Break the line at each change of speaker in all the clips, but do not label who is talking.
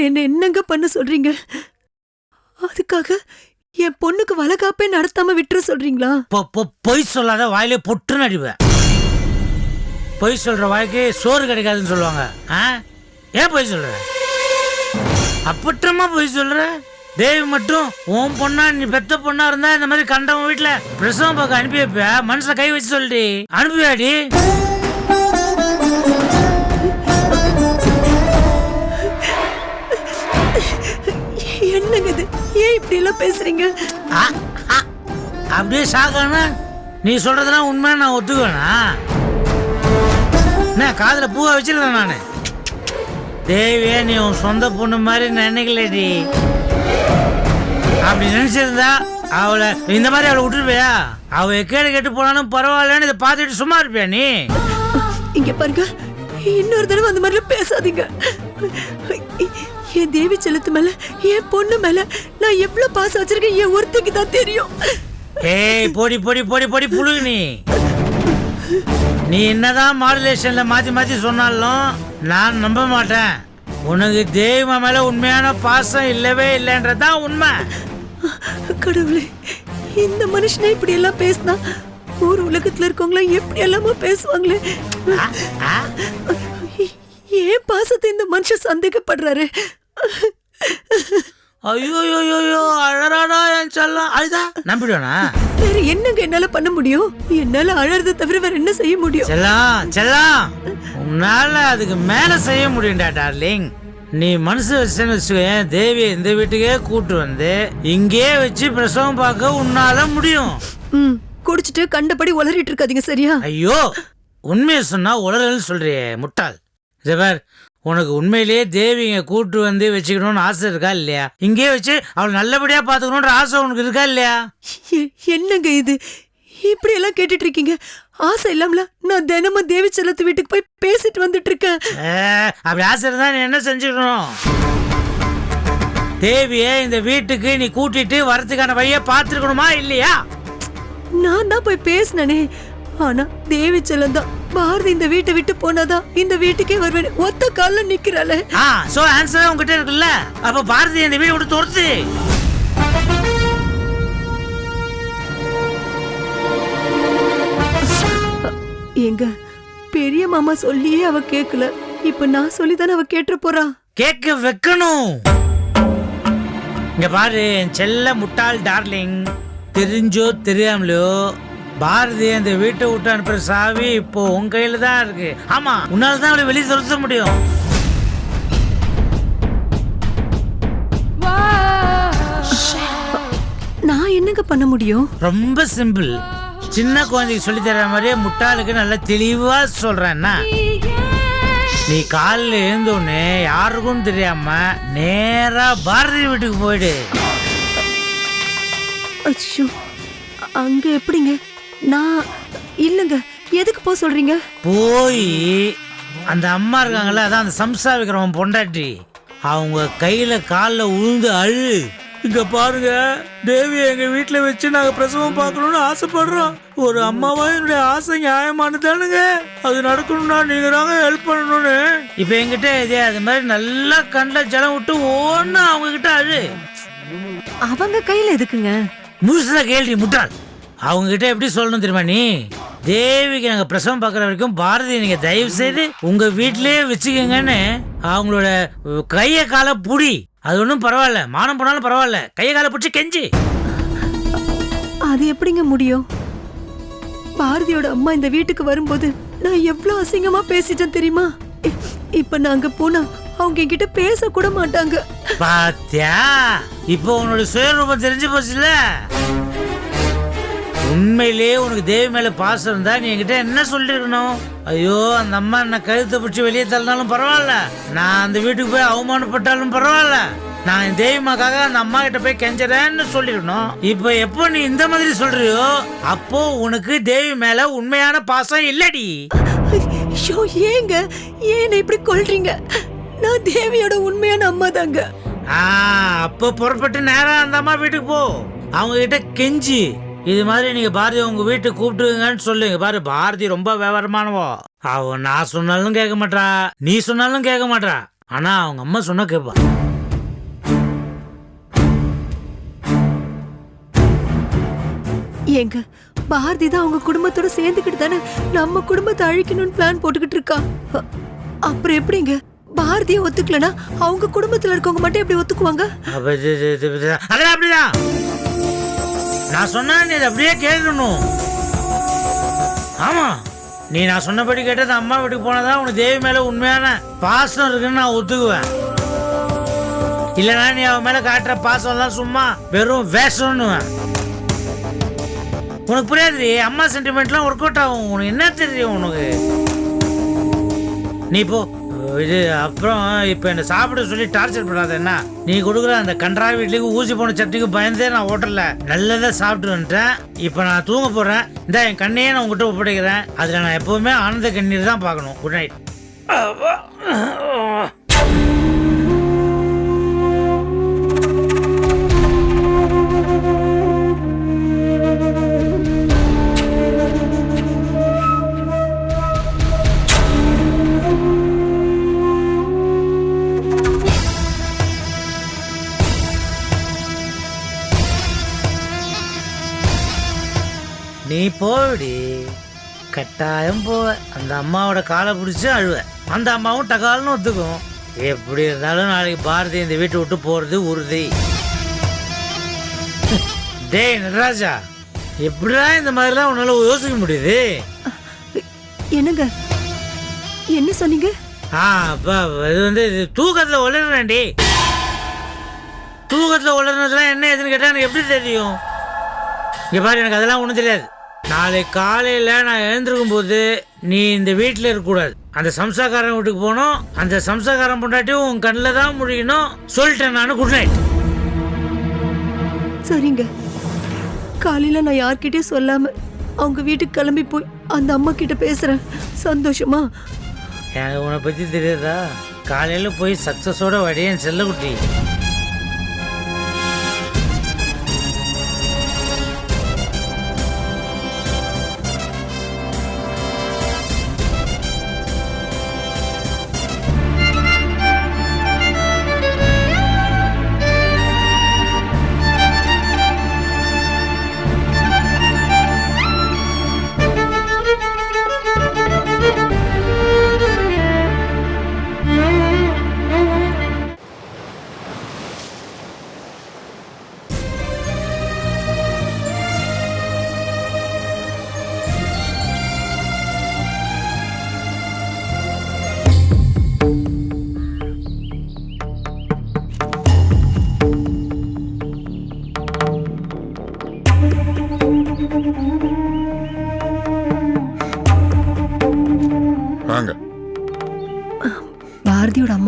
நீர் என்ன என்னங்க பண்ண சொல்றீங்க? அதுக்காக என் பொண்ணுக்கு வளகாப்பே நடத்தாம விட்டுற சொல்றீங்களா?
பொ- பொ- பொய் சொல்லாத வாயிலே பொற்று நடிவேன் பொய் சொல்ற வாய்க்கு சோறு கிடைக்காதுன்னு சொல்லுவாங்க. ஆ? ஏன் பொய் சொல்ற? அப்பட்டமா பொய் சொல்ற? தேவி மட்டும் உன் பொண்ணா நீ பெத்த பொண்ணா இருந்தா இந்த மாதிரி கண்டவன் வீட்டுல பிரசவம் பார்க்க அனுப்பி வைப்ப மனசுல கை வச்சு சொல்லிடி அனுப்பியாடி? அப்படியே ஷாக்கானா நீ சொல்றதெல்லாம் உண்மை நான் ஒத்துக்குவேனா? என்ன காதில் பூவை வச்சிருக்கேன் நான். தேவியே நீ உன் சொந்த பொண்ணு மாதிரி நினைக்கலடி அப்படி நினைச்சிருந்தா அவளை இந்த மாதிரி அவளை விட்டுருப்பியா? அவ கேடு கெட்டு போனாலும் பரவாயில்லன்னு இதை பார்த்துட்டு சும்மா இருப்பியா நீ?
இங்க பாருங்க இன்னொரு தடவை அந்த மாதிரிலாம் பேசாதீங்க. என் தேவி செல்லத்து மேல என் பொண்ணு மேல நான் எவ்வளவு பாசம் வச்சிருக்கேன் என் ஒருத்திக்கு தான் தெரியும்.
ஏய் பொடி பொடி பொடி பொடி புழுகு நீ. நீ என்னதான் மாடுலேஷன்ல மாத்தி மாத்தி சொன்னாலும் நான் நம்ப மாட்டேன். உனக்கு தெய்வ மேல உண்மையான பாசம் இல்லவே இல்லைன்றதுதான் உண்மை.
கடவுளே இந்த மனுஷனை இப்படி எல்லாம் பேசினா ஊர் உலகத்துல இருக்கவங்கள எப்படி எல்லாமோ பேசுவாங்களே. ஏன் பாசத்தை இந்த மனுஷன் சந்தேகப்படுறாரு?
ஐயோ அழறாடா என் செல்லம். அழுதா? நம்பிடுவேனா?
வேற என்னங்க என்னால பண்ண முடியும்? என்னால அழறதை தவிர வேற என்ன செய்ய முடியும்?
செல்லம் செல்லம். உன்னால அதுக்கு மேல செய்ய முடியும்டா டார்லிங். நீ மனசு வச்சுன்னு வச்சுக்கோயேன் தேவியை இந்த வீட்டுக்கே கூட்டு வந்து இங்கேயே வச்சு பிரசவம் பார்க்க உன்னால முடியும்.
ம் குடிச்சிட்டு கண்டபடி உளறிட்டு இருக்காதீங்க சரியா?
ஐயோ உண்மையை சொன்னா உளறல்னு சொல்றியே முட்டாள். ஜபர் உனக்கு உண்மையிலேயே தேவி இங்க கூட்டு வந்து வச்சுக்கணும்னு ஆசை இருக்கா இல்லையா? இங்கேயே வச்சு அவளை நல்லபடியா பாத்துக்கணும்ன்ற ஆசை உனக்கு இருக்கா இல்லையா?
என்னங்க இது? இப்படி எல்லாம் கேட்டுட்டு இருக்கீங்க ஆசை இல்லாமல நான் தினமும் தேவி செல்லத்து வீட்டுக்கு போய் பேசிட்டு வந்துட்டு இருக்கேன்
அப்படி ஆசை இருந்தா நீ என்ன செஞ்சுக்கணும்? தேவியை இந்த வீட்டுக்கு நீ கூட்டிட்டு வரதுக்கான வழியை பார்த்துருக்கணுமா இல்லையா?
நான் தான் போய் பேசினனே. ஆனா தேவி செல்லம் தான். பாரதி இந்த வீட்டை விட்டு போனாதான் இந்த வீட்டுக்கே வருவேன். ஒத்த கால்ல நிக்கிறாளே.
ஆ சோ ஆன்சர் உங்ககிட்ட இருக்குல்ல? அப்ப பாரதி இந்த வீடு விட்டு துரத்து.
எங்க? பெரிய மாமா சொல்லியே அவ கேக்கல. இப்ப நான் சொல்லிதானே அவ கேட்டு போறா?
கேட்க வைக்கணும். இங்க பாரு செல்ல முட்டாள் டார்லிங். தெரிஞ்சோ தெரியாமலையோ பாரதி அந்த வீட்டை விட்டு அனுப்புற சாவி இப்போ உன் கையில தான் இருக்கு. ஆமா உன்னால தான் அவளை வெளியே துரத்த முடியும்.
நான் என்னங்க பண்ண முடியும்?
ரொம்ப சிம்பிள். சின்ன குழந்தைக்கு சொல்லி தர மாதிரியே முட்டாளுக்கு நல்லா தெளிவா சொல்றேன்னா நீ காலைல எழுந்தோடனே யாருக்கும் தெரியாம நேரா பாரதி வீட்டுக்கு போயிடு.
அங்க எப்படிங்க? நான் இல்லங்க எதுக்கு போக சொல்றீங்க?
போய் அந்த அம்மா இருக்காங்கல்ல அதான் அந்த சம்சா விக்ரமன் பொண்டாட்டி. அவங்க கையில காலில் உழுந்து அழு. இங்க பாருங்க தேவி எங்க வீட்டுல வச்சு நாங்க பிரசவம் பார்க்கணும்னு ஆசைப்படுறோம். ஒரு அம்மாவா என்னுடைய ஆசை நியாயமானதானுங்க அது நடக்கணும்னா நீங்க தாங்க ஹெல்ப் பண்ணணும்னு. இப்ப என்கிட்ட இதே அது மாதிரி நல்லா கண்ணில் ஜலம் விட்டு ஒன்னு அவங்க கிட்ட அழு.
அவங்க கையில எதுக்குங்க?
முழுசா கேள்வி முட்டாள். அவங்க கிட்ட எப்படி சொல்லணும் தெரியுமா நீ? தேவிக்கு நாங்க பிரசவம் பார்க்குற வரைக்கும் பாரதி நீங்க தயவு செய்து உங்க வீட்டிலேயே வச்சுக்கோங்கன்னு அவங்களோட கையை காலை புடி. அது ஒன்றும் பரவாயில்ல. மானம் போனாலும் பரவாயில்ல. கையை காலை பிடிச்சி கெஞ்சி.
அது எப்படிங்க முடியும்? பாரதியோட அம்மா இந்த வீட்டுக்கு வரும்போது நான் எவ்வளவு அசிங்கமா பேசிட்டேன் தெரியுமா? இப்ப நாங்க போனா அவங்க என்கிட்ட பேச கூட மாட்டாங்க.
பாத்தியா? இப்போ உன்னோட சுயரூபம் தெரிஞ்சு போச்சுல? உண்மையிலேயே உனக்கு தேவி மேல பாசம் இருந்தா நீ என்கிட்ட என்ன சொல்லிருக்கணும்? ஐயோ அந்த அம்மா என்ன கழுத்தை பிடிச்சி வெளியே தள்ளினாலும் பரவாயில்ல. நான் அந்த வீட்டுக்கு போய் அவமானப்பட்டாலும் பரவாயில்ல. நான் என் தேவிமாக்காக அந்த அம்மா கிட்ட போய் கெஞ்சறேன்னு சொல்லிருக்கணும். இப்போ எப்போ நீ இந்த மாதிரி சொல்றியோ அப்போ உனக்கு தேவி மேல உண்மையான பாசம் இல்லடி.
ஐயோ ஏங்க? ஏன் இப்படி கொல்றீங்க? நான் தேவியோட உண்மையான அம்மா தாங்க
ஆ அப்போ புறப்பட்டு நேரா அந்த அம்மா வீட்டுக்கு போ. அவங்க கிட்ட கெஞ்சி. இது மாதிரி நீங்கள் பாரதி உங்கள் வீட்டுக்கு கூப்பிட்டுருங்கன்னு சொல்லுங்க. பாரு பாரதி ரொம்ப விவரமானவோ. அவன் நான் சொன்னாலும் கேட்க மாட்டா நீ சொன்னாலும் கேட்க மாட்டா ஆனால் அவங்க அம்மா சொன்னால் கேட்பா.
ஏங்க பாரதி தான் அவங்க குடும்பத்தோட சேர்ந்துக்கிட்டு தானே நம்ம குடும்பத்தை அழிக்கணும்னு பிளான் போட்டுக்கிட்டு இருக்கா? அப்புறம் எப்படிங்க? பாரதியை ஒத்துக்கலனா அவங்க குடும்பத்துல இருக்கவங்க மட்டும் எப்படி ஒத்துக்குவாங்க?
அப்படிதான். நான் சொன்னா நீ இதை அப்படியே கேட்கணும் ஆமா நீ நான் சொன்னபடி கேட்டது அம்மா வீட்டுக்கு போனதா? உனக்கு தேவி மேல உண்மையான பாசம் இருக்குன்னு நான் ஒத்துக்குவேன். இல்லைனா நீ அவன் மேல காட்டுற பாசம் எல்லாம் சும்மா வெறும் வேஷம்னுவேன். உனக்கு புரியாது அம்மா சென்டிமெண்ட்லாம் ஒர்க் அவுட் ஆகும். உனக்கு என்ன தெரியும் உனக்கு? நீ போ. இது அப்புறம் இப்போ என்னை சாப்பிட சொல்லி டார்ச்சர் பண்ணாத என்ன? நீ கொடுக்குற அந்த கன்றா வீட்லேயும் ஊசி போன சட்னிக்கு பயந்தே நான் ஹோட்டலில் நல்லதாக சாப்பிட்டு வந்துட்டேன். இப்போ நான் தூங்க போகிறேன் இந்த என் கண்ணையே நான் உங்ககிட்ட ஒப்படைக்கிறேன். அதில் நான் எப்போவுமே ஆனந்த கண்ணீர் தான் பார்க்கணும். குட் நைட் நீ போவிடி கட்டாயம் போவ அந்த அம்மாவோட காலை பிடிச்சி அழுவ. அந்த அம்மாவும் டகால்னு ஒத்துக்கும். எப்படி இருந்தாலும் நாளைக்கு பாரதி இந்த வீட்டை விட்டு போறது உறுதி. டேய் நடராஜா எப்படிதான் இந்த மாதிரிலாம் உன்னால யோசிக்க முடியுது?
என்னங்க? என்ன சொன்னீங்க?
ஆ அப்பா இது வந்து இது தூக்கத்தில் உளறேன்டி தூக்கத்தில் உளர்னதுலாம் என்ன ஏதுன்னு கேட்டால் எனக்கு எப்படி தெரியும்? இங்கே பாரு எனக்கு அதெல்லாம் ஒன்றும் தெரியாது. நாளை காலையில் நான் எழுந்திருக்கும் போது நீ இந்த வீட்டில் இருக்கக்கூடாது. அந்த சம்சாக்காரன் வீட்டுக்கு போகணும். அந்த சம்சாக்காரன் பொண்டாட்டியும் உன் கண்ணில் தான் முழிக்கணும். சொல்லிட்டேன் நான் குட் நைட்
சரிங்க. காலையில நான் யார்கிட்டயும் சொல்லாம அவங்க வீட்டுக்கு கிளம்பி போய் அந்த அம்மா கிட்ட பேசுறேன். சந்தோஷமா?
எனக்கு உன்னை பற்றி தெரியாதா? காலையில் போய் சக்ஸஸோட வடியேன் செல்லக்குட்டி.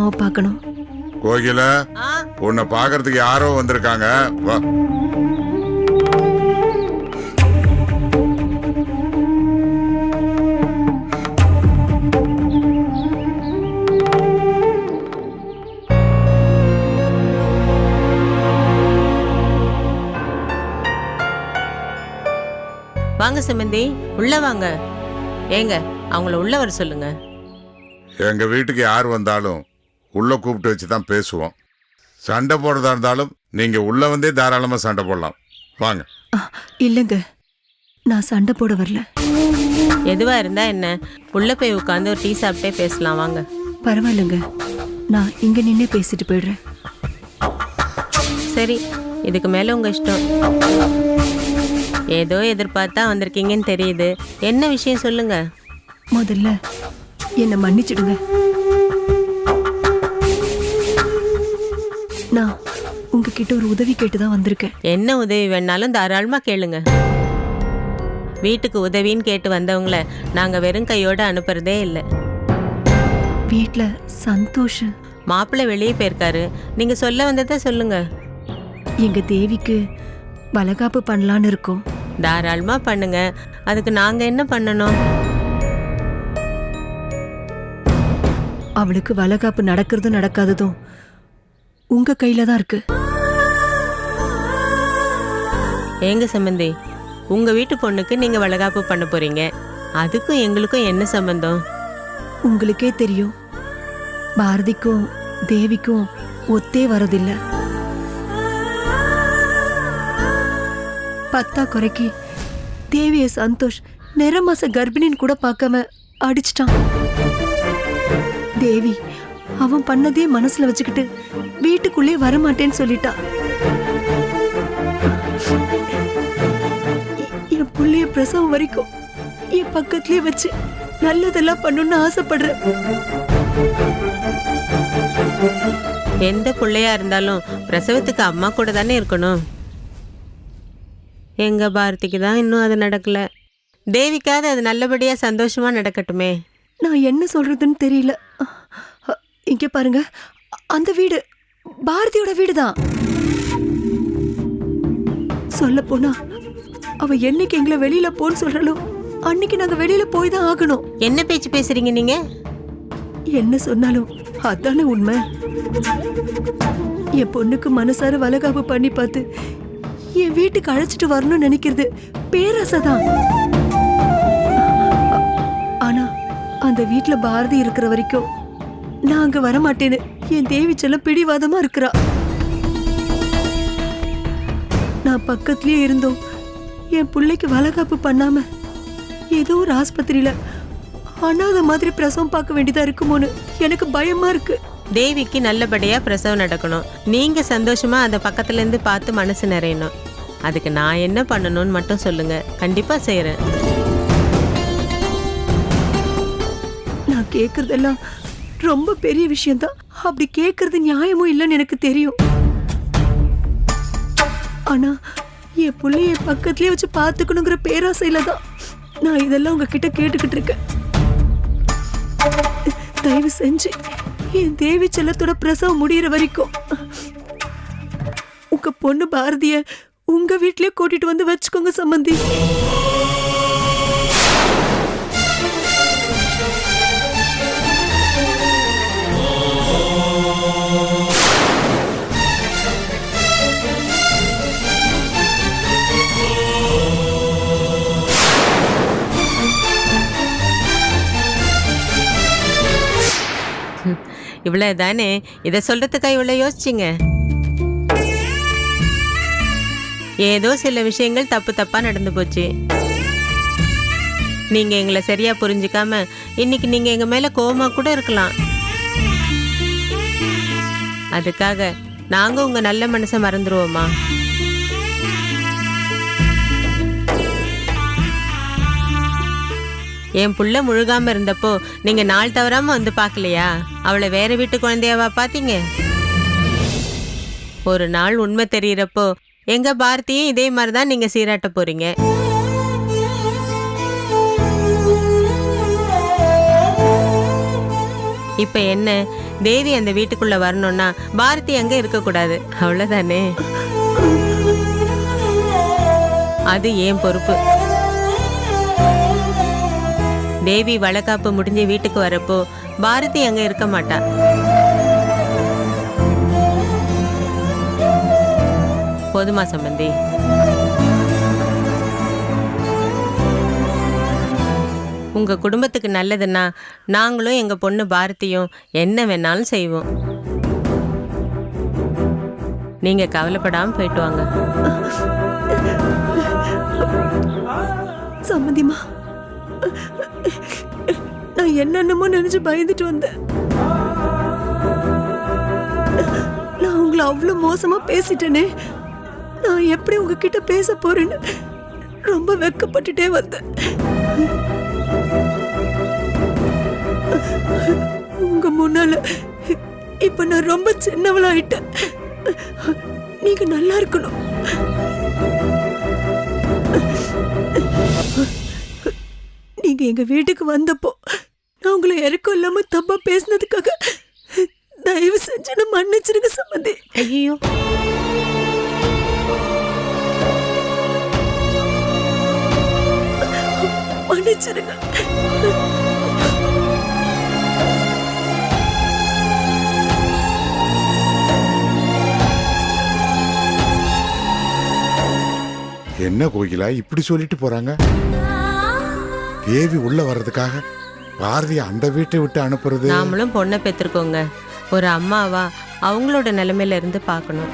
அம்மாவை பார்க்கணும்.
கோகில உன்னை பாக்குறதுக்கு யாரோ வந்திருக்காங்க. வா.
வாங்க சம்பந்தி உள்ள வாங்க. ஏங்க அவங்கள உள்ள வர சொல்லுங்க.
எங்க வீட்டுக்கு யார் வந்தாலும் உள்ள கூப்பிட்டு வச்சு தான் பேசுவோம். சண்டை போடுறதா இருந்தாலும் நீங்க உள்ள வந்தே தாராளமா சண்டை போடலாம். வாங்க.
இல்லைங்க. நான் சண்டை போட வரல.
எதுவா இருந்தா என்ன? உள்ள போய் உட்காந்து ஒரு டீ சாப்பிட்டே பேசலாம் வாங்க.
பரவாயில்லைங்க. நான் இங்க நின்னே பேசிட்டு போயிடுறேன்.
சரி இதுக்கு மேல உங்க இஷ்டம். ஏதோ எதிர்பார்த்தா வந்திருக்கீங்கன்னு தெரியுது. என்ன விஷயம் சொல்லுங்க?
முதல்ல என்னை மன்னிச்சிடுங்க. நான் உங்ககிட்ட ஒரு உதவி கேட்டு தான் வந்திருக்கேன்.
என்ன உதவி வேணாலும் தாராளமா கேளுங்க. வீட்டுக்கு உதவின்னு கேட்டு வந்தவங்கள நாங்க வெறும் கையோட அனுப்புறதே இல்லை.
வீட்ல சந்தோஷ்
மாப்பிள்ளை வெளியே போயிருக்காரு. நீங்க சொல்ல வந்ததை சொல்லுங்க.
எங்க தேவிக்கு வளகாப்பு பண்ணலான்னு இருக்கோம்.
தாராளமா பண்ணுங்க. அதுக்கு நாங்க என்ன பண்ணணும்?
அவளுக்கு வளகாப்பு நடக்கிறதும் நடக்காததும் உங்க கையில தான் இருக்கு.
ஏங்க சம்பந்தி உங்க வீட்டு பொண்ணுக்கு நீங்க வளகாப்பு பண்ண போறீங்க. அதுக்கும் எங்களுக்கும் என்ன சம்பந்தம்?
உங்களுக்கே தெரியும். பாரதிக்கும் தேவிக்கும் ஒத்தே வரதில்ல. பத்தா குறைக்கு தேவிய சந்தோஷ் நிறமாச கர்ப்பிணின்னு கூட பார்க்காம அடிச்சிட்டான். தேவி அவன் பண்ணதே மனசுல வச்சுக்கிட்டு வீட்டுக்குள்ளே வரமாட்டேன்னு சொல்லிட்டா. எ- என் புள்ளைய பிரசவம் வரைக்கும் என் பக்கத்துலயே வச்சு நல்லதெல்லாம் பண்ணணும்னு ஆசைப்படுறேன்.
எந்த பிள்ளையா இருந்தாலும் பிரசவத்துக்கு அம்மா கூட தானே இருக்கணும். எங்க பாரதிக்கு தான் இன்னும் அது நடக்கல. தேவிக்காவது அது நல்லபடியா சந்தோஷமா நடக்கட்டுமே.
நான் என்ன சொல்றதுன்னு தெரியல. இங்க பாருங்க. அந்த வீடு பாரதியோட வீடு தான் சொல்ல போனா அவ என்னைக்கு எங்களை வெளியில போன்னு சொல்றாளோ அன்னைக்கு நாங்க வெளியில போய் தான் ஆகணும்.
என்ன பேச்சு பேசுறீங்க நீங்க?
என்ன சொன்னாலும் அதானே உண்மை. என் பொண்ணுக்கு மனசார வளகாப்பு பண்ணி பார்த்து என் வீட்டுக்கு அழைச்சிட்டு வரணும்னு நினைக்கிறது பேராசைதான். ஆனா அந்த வீட்ல பாரதி இருக்கிற வரைக்கும் நான் அங்க வரமாட்டேன்னு. என் தேவி செல்லம் பிடிவாதமா இருக்கிறா. நான் பக்கத்துலயே இருந்தோம். என் பிள்ளைக்கு வளகாப்பு பண்ணாம ஏதோ ஒரு ஆஸ்பத்திரியில அனாத மாதிரி பிரசவம் பார்க்க வேண்டியதா இருக்குமோன்னு எனக்கு பயமா இருக்கு.
தேவிக்கு நல்லபடியா பிரசவம் நடக்கணும். நீங்க சந்தோஷமா அந்த பக்கத்துல இருந்து பார்த்து மனசு நிறையணும். அதுக்கு நான் என்ன பண்ணணும்னு மட்டும் சொல்லுங்க. கண்டிப்பா செய்யறேன்
நான் கேக்குறதெல்லாம் ரொம்ப பெரிய விஷயம்தான். அப்படி கேட்கறது நியாயமும் இல்லைன்னு எனக்கு தெரியும். ஆனா என் பிள்ளைய பக்கத்துலயே வச்சு பார்த்துக்கணுங்கிற பேராசையில தான் நான் இதெல்லாம் உங்ககிட்ட கேட்டுக்கிட்டு இருக்கேன். தயவு செஞ்சு என் தேவி செல்லத்தோட பிரசவம் முடியிற வரைக்கும் உங்க பொண்ணு பாரதிய உங்க வீட்லயே கூட்டிட்டு வந்து வச்சுக்கோங்க சம்பந்தி.
இவ்வளவு தானே இதை சொல்றதுக்கா இவ்வளவு யோசிச்சிங்க? ஏதோ சில விஷயங்கள் தப்பு தப்பா நடந்து போச்சு. நீங்க எங்களை சரியா புரிஞ்சுக்காம இன்னைக்கு நீங்க எங்க மேல கோவமா கூட இருக்கலாம். அதுக்காக நாங்க உங்க நல்ல மனசை மறந்துருவோமா? என் புள்ள முழுகாம இருந்தப்போ நீங்க நாள் தவறாம வந்து பார்க்கலையா? அவளை வேற வீட்டு குழந்தையாவா பாத்தீங்க ஒரு நாள் உண்மை தெரியறப்போ எங்க பாரதியும் இதே மாதிரி தான் நீங்க சீராட்ட போறீங்க. இப்ப என்ன? தேவி அந்த வீட்டுக்குள்ள வரணும்னா பாரதி அங்க இருக்கக்கூடாது. அவ்வளவுதானே? அது ஏன் பொறுப்பு? தேவி வளகாப்பு முடிஞ்சு வீட்டுக்கு வரப்போ பாரதி அங்கே இருக்க மாட்டா. போதுமா சம்பந்தி? உங்கள் குடும்பத்துக்கு நல்லதுன்னா நாங்களும் எங்கள் பொண்ணு பாரதியும் என்ன வேணாலும் செய்வோம். நீங்கள் கவலைப்படாமல் போயிட்டு வாங்க.
சம்மதிமா நான் என்னென்னமோ நினைச்சு பயந்துட்டு வந்தேன். நான் உங்களை அவ்வளவு மோசமா பேசிட்டேனே. நான் எப்படி உங்ககிட்ட பேச போறேன்னு ரொம்ப வெக்கப்பட்டுட்டே வந்தேன். உங்க முன்னால இப்ப நான் ரொம்ப சின்னவளாயிட்டேன். நீங்க நல்லா இருக்கணும். நீங்க எங்க வீட்டுக்கு வந்தப்போ உங்களை இறக்கம் இல்லாம தப்பா பேசினதுக்காக தயவு செஞ்சு நான் மன்னிச்சிருங்க சம்மந்தி
ஐயோ
மன்னிச்சிருங்க.
என்ன கோகிலா இப்படி சொல்லிட்டு போறாங்க? தேவி உள்ள வர்றதுக்காக பாரதிய அந்த வீட்டை விட்டு அனுப்புறது?
நாமளும் பொண்ணை பெற்றிருக்கோங்க ஒரு அம்மாவா அவங்களோட நிலைமையில இருந்து பார்க்கணும்.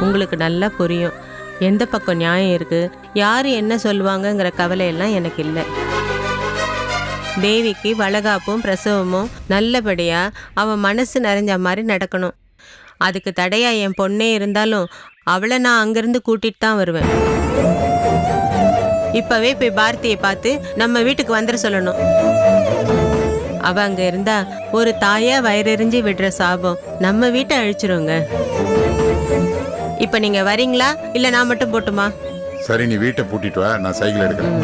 உங்களுக்கு நல்லா புரியும். எந்த பக்கம் நியாயம் இருக்கு? யார் என்ன சொல்லுவாங்கங்கிற கவலையெல்லாம் எனக்கு இல்லை. தேவிக்கு வளகாப்பும் பிரசவமும் நல்லபடியாக அவன் மனசு நிறைஞ்ச மாதிரி நடக்கணும். அதுக்கு தடையாக என் பொண்ணே இருந்தாலும் அவளை நான் அங்கேருந்து கூட்டிட்டு தான் வருவேன். இப்பவே போய் பாரதியை பார்த்து நம்ம வீட்டுக்கு வந்துட சொல்லணும். அவ அங்க இருந்தா ஒரு தாயா வயிறெறிஞ்சு விடுற சாபம் நம்ம வீட்டை அழிச்சிருங்க. இப்ப நீங்க வரீங்களா? இல்ல நான் மட்டும் போட்டுமா?
சரி நீ வீட்டை பூட்டிட்டு வா நான் சைக்கிள் எடுக்கிறேன்.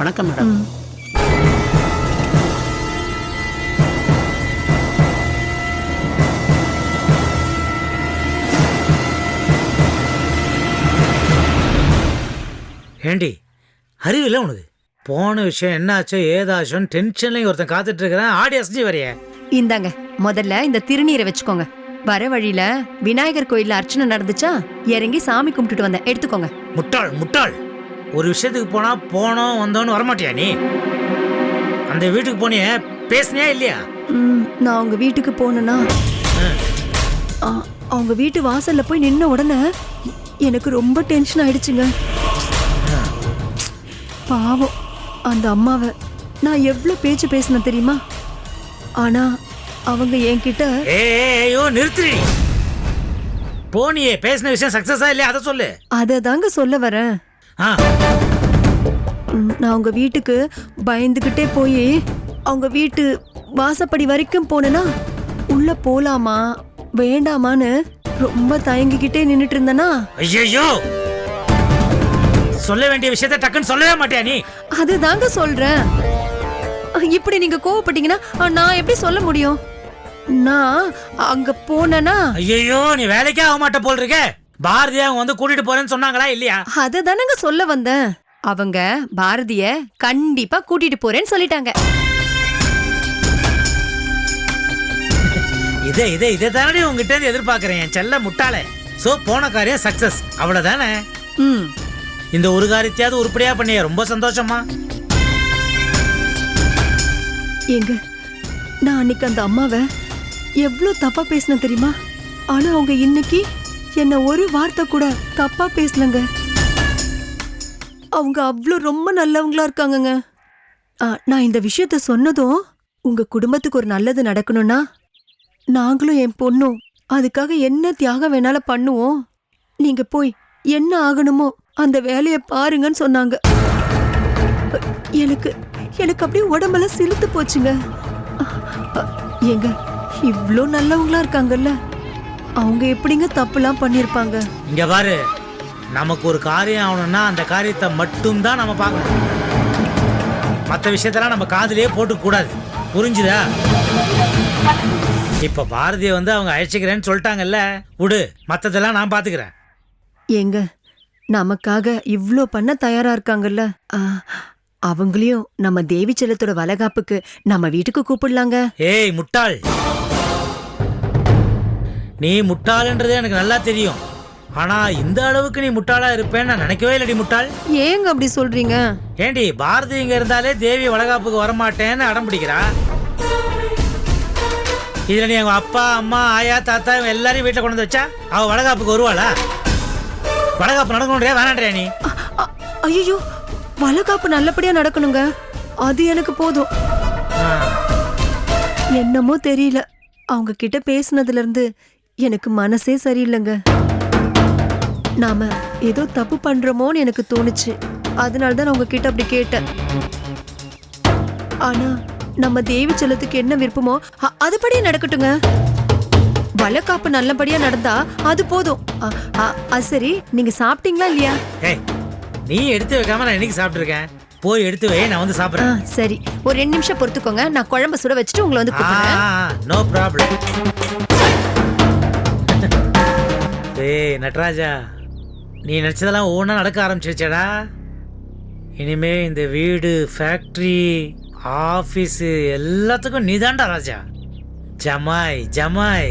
வணக்கம் மேடம்.
ஏண்டி அறிவில்ல உனக்கு? போன விஷயம் என்னாச்சோ ஏதாச்சோன்னு டென்ஷன்லையும் ஒருத்தன் காத்துட்டு இருக்கிறேன் ஆடி அசைஞ்சு வரைய.
இந்தாங்க முதல்ல இந்த திருநீரை வச்சுக்கோங்க. வர வழியில விநாயகர் கோயில்ல அர்ச்சனை நடந்துச்சா? இறங்கி சாமி கும்பிட்டுட்டு வந்தேன் எடுத்துக்கோங்க.
முட்டாள் முட்டாள். ஒரு விஷயத்துக்கு போனா போனோம் வந்தோன்னு வரமாட்டியா நீ? அந்த வீட்டுக்கு போனிய பேசுனியா இல்லையா?
ம், நான் அவங்க வீட்டுக்கு போனேன்னா ஆ, அவங்க வீட்டு வாசல்ல போய் நின்ன உடனே எனக்கு ரொம்ப டென்ஷன் ஆயிடுச்சுங்க. பாவம் அந்த அம்மாவை நான் எவ்வளோ பேச்சு பேசினேன் தெரியுமா? ஆனா அவங்க என்கிட்ட
ஏ ஐயோ நிறுத்துறி போனியே பேசின விஷயம் சக்சஸா இல்லையா? அதை சொல்லு.
அதை தாங்க சொல்ல வரேன். நான் அவங்க வீட்டுக்கு பயந்துகிட்டே போய் அவங்க வீட்டு வாசப்படி வரைக்கும் போனேன்னா உள்ள போலாமா வேண்டாமான்னு ரொம்ப தயங்கிக்கிட்டே நின்னுட்டு இருந்தேனா?
ஐயோ சொல்ல வேண்டிய விஷயத்த டக்குன்னு சொல்லவே மாட்டியா நீ?
அதுதாங்க சொல்றேன். இப்படி நீங்க கோவப்பட்டீங்கன்னா நான் எப்படி சொல்ல முடியும்? நான் அங்க போனேனா?
ஐயோ நீ வேலைக்கே ஆக மாட்ட போல் இருக்க. பாரதியா அவங்க வந்து கூட்டிட்டு போறேன்னு சொன்னாங்களா இல்லையா?
அதை தானங்க சொல்ல வந்தேன். அவங்க பாரதிய கண்டிப்பா கூட்டிட்டு போறேன்னு சொல்லிட்டாங்க.
இதே இதே இதே தானடி உங்ககிட்ட இருந்து எதிர்பார்க்கறேன் என் செல்ல முட்டாளே. சோ போன காரியம் சக்சஸ் அவ்வளவுதானே?
ம்.
இந்த ஒரு காரியத்தையாவது உருப்படியா பண்ணிய ரொம்ப சந்தோஷமா?
ஏங்க நான் அன்னைக்கு அந்த அம்மாவை எவ்வளோ தப்பா பேசினேன் தெரியுமா? ஆனா அவங்க இன்னைக்கு என்ன ஒரு வார்த்தை கூட தப்பா பேசலங்க. அவங்க அவ்வளோ ரொம்ப நல்லவங்களா இருக்காங்கங்க. ஆ, நான் இந்த விஷயத்த சொன்னதும் உங்க குடும்பத்துக்கு ஒரு நல்லது நடக்கணும்னா நாங்களும் என் பொண்ணும் அதுக்காக என்ன தியாகம் வேணாலும் பண்ணுவோம். நீங்க போய் என்ன ஆகணுமோ அந்த வேலையை பாருங்கன்னு சொன்னாங்க. எனக்கு எனக்கு அப்படியே உடம்பெல்லாம் சிலுத்து போச்சுங்க. எங்க இவ்வளோ ஏங்க நல்லவங்களா இருக்காங்கல்ல. அவங்க எப்படிங்க தப்புலாம் பண்ணிருப்பாங்க?
இங்க பாரு நமக்கு ஒரு காரியம் ஆகணும்னா அந்த காரியத்தை மட்டும்தான் நம்ம பார்க்கணும். மற்ற விஷயத்தெல்லாம் நம்ம காதுலயே போட்டு கூடாது. புரிஞ்சுதா? இப்ப பாரதியை வந்து அவங்க அழைச்சிக்கிறேன்னு சொல்லிட்டாங்கல்ல விடு மத்ததெல்லாம் நான் பாத்துக்கிறேன்.
ஏங்க நமக்காக இவ்ளோ பண்ண தயாரா இருக்காங்கல்ல? ஆ, அவங்களையும் நம்ம தேவி செல்லத்தோட வளகாப்புக்கு நம்ம வீட்டுக்கு கூப்பிடலாங்க.
ஏய் முட்டாள். நீ முட்டாள்ன்றது எனக்கு நல்லா தெரியும். ஆனா இந்த அளவுக்கு நீ முட்டாளா இருப்பேன்னு நான் நினைக்கவே இல்லடி முட்டாள்.
ஏங்க அப்படி சொல்றீங்க?
ஏண்டி பாரதி இங்க இருந்தாலே தேவி வளகாப்புக்கு வரமாட்டேன்னு அடம் பிடிக்கிறா? இதுல நீ அவங்க அப்பா அம்மா ஆயா தாத்தா இவங்க எல்லாரையும் வீட்டுல கொண்டு வந்து வச்சா அவ வளகாப்புக்கு வருவாளா? வடகாப்பு நடக்கணும்றியா வேணான்றியா நீ?
ஐயோ வளகாப்பு நல்லபடியா நடக்கணுங்க. அது எனக்கு போதும். என்னமோ தெரியல. அவங்க கிட்ட பேசுனதுல இருந்து எனக்கு மனசே சரியில்லைங்க. நாம ஏதோ தப்பு பண்றோமோன்னு எனக்கு தோணுச்சு. அதனால தான் நான் உங்ககிட்ட அப்படி கேட்டேன். ஆனா நம்ம தேவி செல்லத்துக்கு என்ன விருப்பமோ அதுபடியே நடக்கட்டுங்க. வளக்காப்பு நல்லபடியா நடந்தா அது போதும். அது சரி நீங்க சாப்பிட்டீங்களா இல்லையா?
நீ எடுத்து வைக்காம நான் இன்னைக்கு சாப்பிட்டுருக்கேன்? போய் எடுத்து வை நான் வந்து சாப்பிட்றேன்.
சரி. ஒரு ரெண்டு நிமிஷம் பொறுத்துக்கோங்க. நான் குழம்பு சுட வச்சுட்டு உங்களை வந்து
நோ ப்ராப்ளம். டேய் நட்ராஜா நீ நினச்சதெல்லாம் ஒவ்வொன்றா நடக்க ஆரம்பிச்சிருச்சடா. இனிமே இந்த வீடு ஃபேக்ட்ரி ஆஃபீஸு எல்லாத்துக்கும் நீ தான்டா ராஜா. ஜமாய் ஜமாய்.